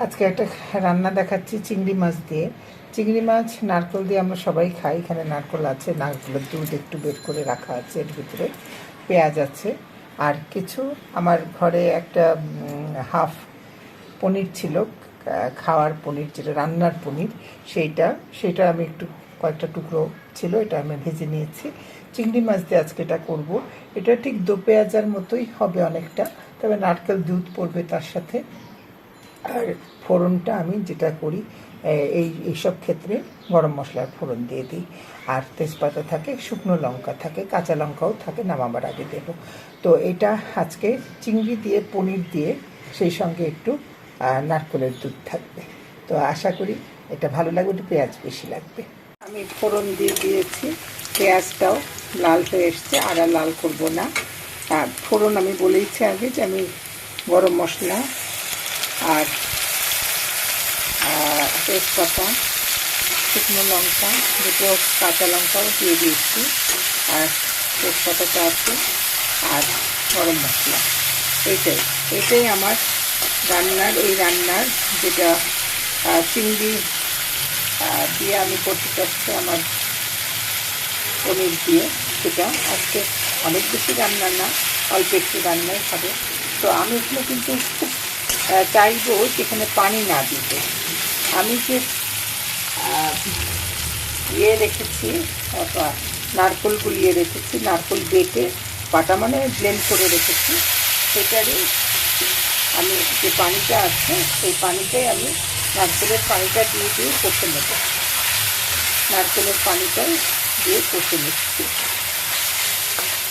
আজকে একটা রান্না দেখাচ্ছি চিংড়ি মাছ দিয়ে। চিংড়ি মাছ, নারকেল দিয়ে আমরা সবাই খাই। এখানে নারকেল আছে নারকেলের দুধ একটু বের করে রাখা আছে, এর ভিতরে পেঁয়াজ আছে। আর কিছু, আমার ঘরে একটা হাফ পনির ছিল খাওয়ার পনির, যেটা রান্নার পনির, সেইটা সেটা আমি একটু, কয়েকটা টুকরো ছিল, এটা আমি ভেজে নিয়েছি। চিংড়ি মাছ দিয়ে আজকে এটা করব। এটা ঠিক দো পেঁয়াজার মতোই হবে অনেকটা, তবে নারকেল দুধ পড়বে তার সাথে। আর ফোড়নটা আমি যেটা করি এই, এইসব ক্ষেত্রে গরম মশলার ফোড়ন দিয়ে দিই। আর তেজপাতা থাকে, শুকনো লঙ্কা থাকে, কাঁচা লঙ্কাও থাকে, নামাবার আগে দেব। তো এটা আজকে চিংড়ি দিয়ে, পনির দিয়ে, সেই সঙ্গে একটু নারকেলের দুধ থাকবে। তো আশা করি এটা ভালো লাগবে, একটু পেঁয়াজ বেশি লাগবে। আমি ফোড়ন দিয়ে দিয়েছি, পেঁয়াজটাও লাল হয়ে এসছে আর লাল করব না। আর ফোড়ন আমি বলেইছি আগে যে আমি গরম মশলা আর তেজপাতা শুকনো লঙ্কা, দুটো কাঁচা লঙ্কাও দিয়ে দিয়েছি, আর তেজপাতাটা আছে, আর গরম মশলা। এইটাই এটাই আমার রান্নার, এই রান্নার যেটা চিংড়ি দিয়ে আমি করতে চাচ্ছি আমার পনির দিয়ে, সেটা আজকে অনেক বেশি রান্না না, অল্প একটু রান্নাই হবে। তো আমি এখানে কিন্তু খুব চাইব যেখানে পানি না দিতে। আমি যে ইয়ে রেখেছি নারকোল গুলিয়ে রেখেছি, নারকোল বেটে পাটা মানে ব্লেন্ড করে রেখেছি, সেটারই আমি যে পানিটা আছে, সেই পানিটাই আমি নারকেলের পানিটা দিয়ে দিয়ে কষে নেব। নারকেলের পানিটাই দিয়ে কষে নিচ্ছি।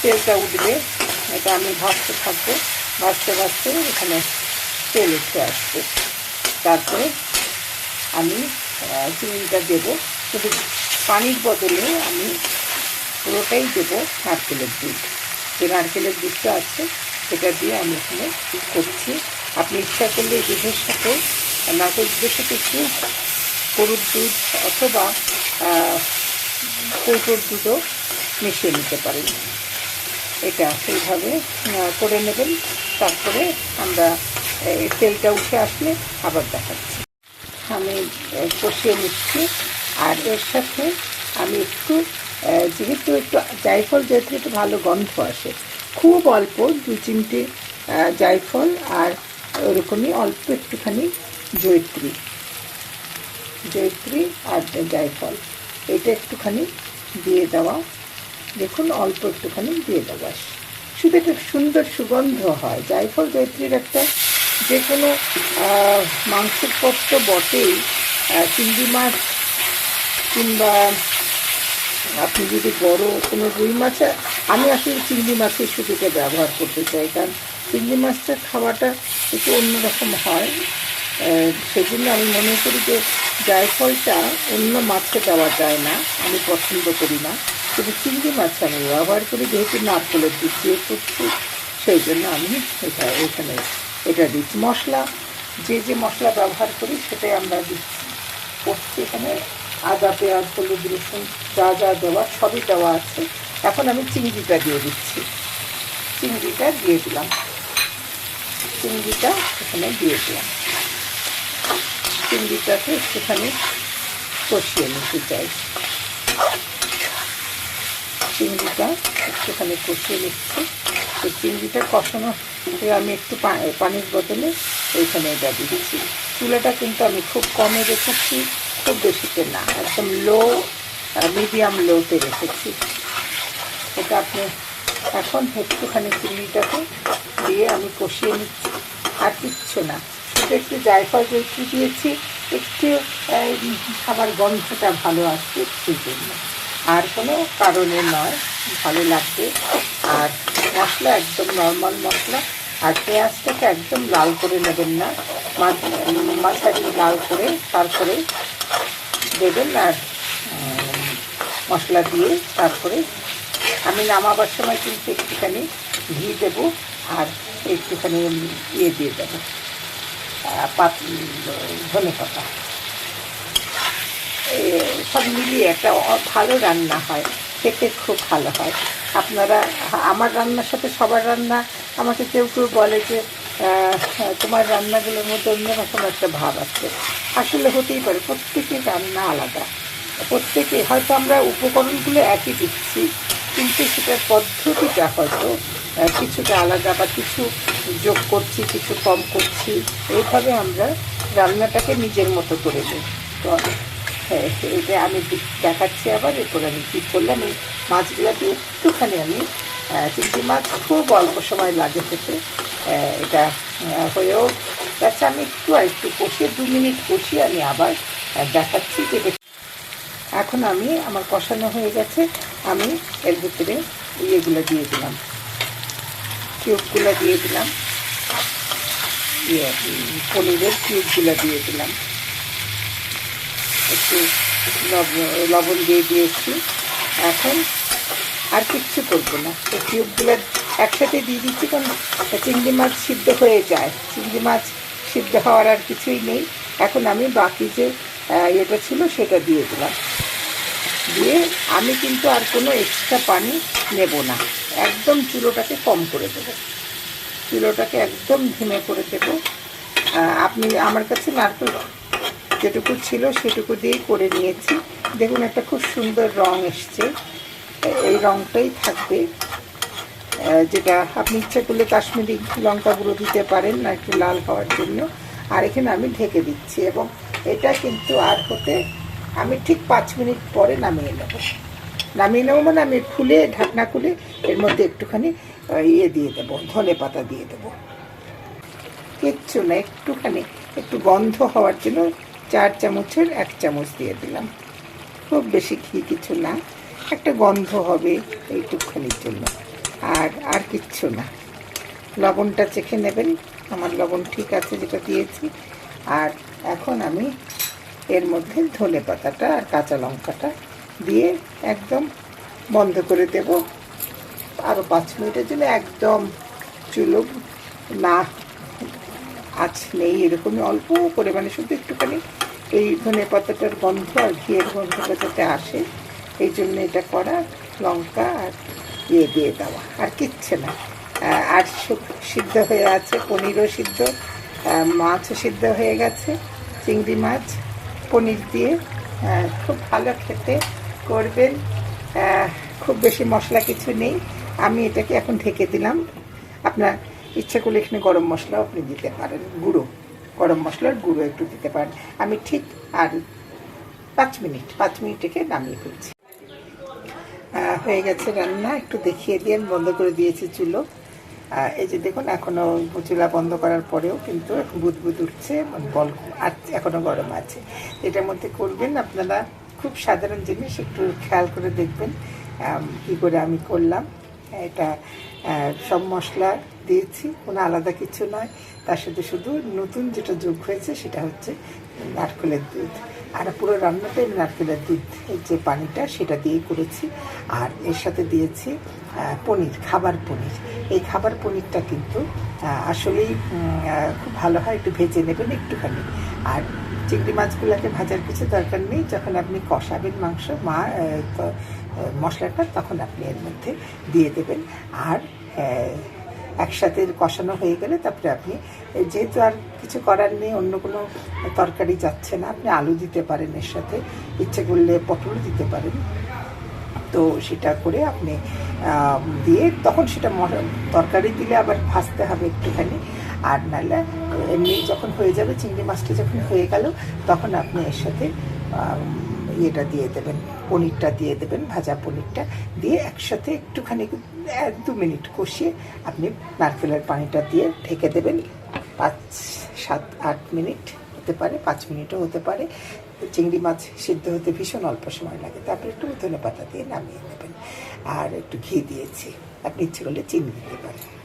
তেলটা উঠবে, এটা আমি ভাজতে থাকব, ভাজতে ভাজতে এখানে তেল উঠে আসবে তারপরে আমি চিনিটা দেবো। কিন্তু পানির বদলে আমি পুরোটাই দেবো নারকেলের দুধ। যে নারকেলের দুধটা আছে, সেটা দিয়ে আমি এখানে করছি। আপনি ইচ্ছা করলে দুধের সাথে নারকেল দুধের সাথে একটু গরুর দুধ অথবা কৌটোর দুধও মিশিয়ে নিতে পারেন। এটা সেইভাবে করে নেবেন। তারপরে আমরা তেলটা উঠে আসলে আবার দেখাচ্ছি। আমি কষিয়ে নিচ্ছি। আর এর সাথে আমি একটু যেহেতু একটু জায়ফল, যেহেতু একটু ভালো গন্ধ আসে, খুব অল্প দু চিমটে জায়ফল আর ওরকমই অল্প একটুখানি জয়ত্রী। জয়ত্রী আর জায়ফল। এটা একটুখানি দিয়ে দেওয়া। দেখুন, অল্প একটুখানি দিয়ে দেওয়া। শুধু একটা সুন্দর সুগন্ধ হয়। জায়ফল, জয়ত্রীর একটা যে কোনো মাংসের তো বটেই চিংড়ি মাছ কিংবা আপনি যদি বড় কোনো রুই মাছ আমি আসলে চিংড়ি মাছের এটা ব্যবহার করতে চাই কারণ চিংড়ি মাছটা খাওয়াটা একটু অন্যরকম হয়। আহ, সেই জন্য আমি মনে করি যে জায়ফলটা অন্য মাছে দেওয়া যায় না আমি পছন্দ করি না। কিন্তু চিংড়ি মাছ আমি ব্যবহার করি যেহেতু নারকেলের দুধ দিয়ে করছি সেই জন্য আমি এটা এখানে এটা দিচ্ছি মশলা। যে যে মশলা ব্যবহার করি সেটাই আমরা দিচ্ছি। করছি এখানে আদা, পেঁয়াজ, হলুদ, রসুন যা যা দেওয়া সবই দেওয়া আছে। এখন আমি চিংড়িটা দিয়ে দিচ্ছি। চিংড়িটা দিয়ে দিলাম। চিংড়িটা এখানে দিয়ে দিলাম। চিংড়িটাকে সেখানে কষিয়ে নিতে চাই। চিংড়িটা সেখানে কষিয়ে নিচ্ছি। তো চিংড়িটা কষানো আমি একটু পানির বদলে ওইখানে এটা দিচ্ছি। চুলাটা কিন্তু আমি খুব কমে রেখেছি, খুব বেশিতে না, একদম লো মিডিয়াম লোতে রেখেছি। এটা আপনি এখন একটুখানি চিংড়িটাকে দিয়ে আমি কষিয়ে নিচ্ছি। আর কিচ্ছু না, শুধু একটু জায়ফল একটু দিয়েছি, একটু খাবার গন্ধটা ভালো আসবে সেই জন্য। আর কোনো কারণে নয়, ভালো লাগবে। আর মশলা, একদম নর্মাল মশলা, আর পেঁয়াজটাকে একদম লাল করে নেবেন না। মাঝারি লাল করে তারপরে দেবেন আর মশলা দিয়ে তারপরে আমি নামাবার সময় কিন্তু একটুখানি ঘি দেবো আর একটুখানি ইয়ে দিয়ে দেবো পাত, ধনে পাতা। সব মিলিয়ে একটা ভালো রান্না হয়, খেতে খুব ভালো হয়। আপনারা, আমার রান্নার সাথে সবার রান্না, আমাকে কেউ কেউ বলে যে তোমার রান্নাগুলোর মধ্যে অন্যরকম একটা ভাব আছে। আসলে হতেই পারে, প্রত্যেকের রান্না আলাদা। প্রত্যেকে, হয়তো আমরা উপকরণগুলো একই দিচ্ছি, কিন্তু সেটার পদ্ধতিটা হয়তো কিছুটা আলাদা বা কিছু যোগ করছি, কিছু কম করছি। এইভাবে আমরা রান্নাটাকে নিজের মতো করে নিই। তো এটা আমি দেখাচ্ছি আবার, এরপর আমি কী করলাম, এই মাছগুলোকে একটুখানি আমি চিংড়ি মাছ খুব অল্প সময় লাগে খেতে। এটা হয়েও গেছে। আমি একটু আর একটু কষিয়ে, দু মিনিট কষিয়ে আমি আবার দেখাচ্ছি যে এখন আমি, আমার কষানো হয়ে গেছে। আমি এর ভিতরে ইয়েগুলো দিয়ে দিলাম। কিউবগুলো দিয়ে দিলাম। ইয়ে পনিরের কিউবগুলো দিয়ে দিলাম। একটু লবণ দিয়ে দিয়েছি। এখন আর কিচ্ছু করব না। এই টিউবগুলো একসাথে দিয়ে দিচ্ছি কারণ চিংড়ি মাছ সিদ্ধ হয়ে যায়। চিংড়ি মাছ সিদ্ধ হওয়ার আর কিছুই নেই। এখন আমি বাকি যে ইয়েটা ছিল সেটা দিয়ে দিলাম। দিয়ে আমি কিন্তু আর কোনো এক্সট্রা পানি নেব না। একদম চুলোটাকে কম করে দেবো। চুলোটাকে একদম ধিমে করে দেবো। আপনি, আমার কাছে নারকেল যেটুকু ছিল সেটুকু দিয়েই করে নিয়েছি। দেখুন, একটা খুব সুন্দর রং এসছে। এই রংটাই থাকবে। যেটা আপনি ইচ্ছা করলে কাশ্মীরি লঙ্কা গুঁড়ো দিতে পারেন, না একটু লাল হওয়ার জন্য। আর এখানে আমি ঢেকে দিচ্ছি এবং এটা কিন্তু আর হতে আমি ঠিক পাঁচ মিনিট পরে নামিয়ে নেব। নামিয়ে নেব মানে আমি খুলে, ঢাকনা খুলে, এর মধ্যে একটুখানি ইয়ে দিয়ে দেবো, ধনে পাতা দিয়ে দেবো। কিচ্ছু না, একটুখানি, একটু গন্ধ হওয়ার জন্য চার চামচের এক চামচ দিয়ে দিলাম। খুব বেশি ঘি কিছু না, একটা গন্ধ হবে এইটুকখানির জন্য। আর আর কিচ্ছু না। লবণটা চেখে নেবেন, আমার লবণ ঠিক আছে যেটা দিয়েছি। আর এখন আমি এর মধ্যে ধনে পাতাটা আর কাঁচা লঙ্কাটা দিয়ে একদম বন্ধ করে দেব। আরও পাঁচ মিনিটের জন্য একদম চুলো না আঁচ নেই, এরকমই অল্প পরিমাণে শুধু একটুখানি এই ধনে পাতাটার গন্ধ আর ঘিয়ের গন্ধটা যাতে আসে, এই জন্য এটা করা, লঙ্কা আর ইয়ে দিয়ে দেওয়া, আর কিচ্ছে না। আর সিদ্ধ হয়ে আছে, পনিরও সিদ্ধ মাছও সিদ্ধ হয়ে গেছে, চিংড়ি মাছ, পনির দিয়ে খুব ভালো খেতে করবেন। খুব বেশি মশলা কিছু নেই। আমি এটাকে এখন ঢেকে দিলাম। আপনার ইচ্ছে করলে এখানে গরম মশলাও আপনি দিতে পারেন, গুঁড়ো। গরম মশলার গুঁড়ো একটু দিতে পারেন। আমি ঠিক আর পাঁচ মিনিট পাঁচ মিনিট থেকে নামিয়ে ফেলছি। হয়ে গেছে রান্না, একটু দেখিয়ে দিয়ে আমি বন্ধ করে দিয়েছি চুলো। এই যে দেখুন এখনও চুলা বন্ধ করার পরেও কিন্তু এখন বুদবুদ উঠছে বল আর এখনও গরম আছে। এটার মধ্যে করবেন আপনারা খুব সাধারণ জিনিস, একটু খেয়াল করে দেখবেন কি করে আমি করলাম। এটা সব মশলা দিয়েছি, কোনো আলাদা কিছু নয়। তার সাথে শুধু নতুন যেটা যোগ হয়েছে সেটা হচ্ছে নারকেলের দুধ। আর পুরো রান্নাটাই নারকেলের দুধ যে পানিটা সেটা দিয়েই করেছি। আর এর সাথে দিয়েছি পনির, খাবার পনির। এই খাবার পনিরটা কিন্তু আসলেই খুব ভালো হয়, একটু ভেজে নেবেন একটুখানি। আর চিংড়ি মাছগুলোকে ভাজার কিছু দরকার নেই, যখন আপনি কষাবেন মাংস, মা মশলাটা, তখন আপনি এর মধ্যে দিয়ে দেবেন। আর একসাথে কষানো হয়ে গেলে তারপরে আপনি, যেহেতু আর কিছু করার নেই, অন্য কোনো তরকারি যাচ্ছে না, আপনি আলু দিতে পারেন এর সাথে, ইচ্ছে করলে পটল দিতে পারেন। তো সেটা করে আপনি দিয়ে তখন সেটা তরকারি দিলে আবার ভাজতে হবে একটুখানি, আর নাহলে এমনি যখন হয়ে যাবে, চিংড়ি মাছটা যখন হয়ে গেল, তখন আপনি এর সাথে ইয়েটা দিয়ে দেবেন, পনিরটা দিয়ে দেবেন, ভাজা পনিরটা, দিয়ে একসাথে একটুখানি এক দু মিনিট কষিয়ে আপনি নারকেলের পানিটা দিয়ে ঢেকে দেবেন। পাঁচ, সাত, আট মিনিট হতে পারে, পাঁচ মিনিটও হতে পারে। চিংড়ি মাছ সিদ্ধ হতে ভীষণ অল্প সময় লাগে। তারপরে একটু ধনে পাতা দিয়ে নামিয়ে নেবেন। আর একটু ঘি দিয়েছি। আপনি ইচ্ছে করলে চিনি দিতে পারেন।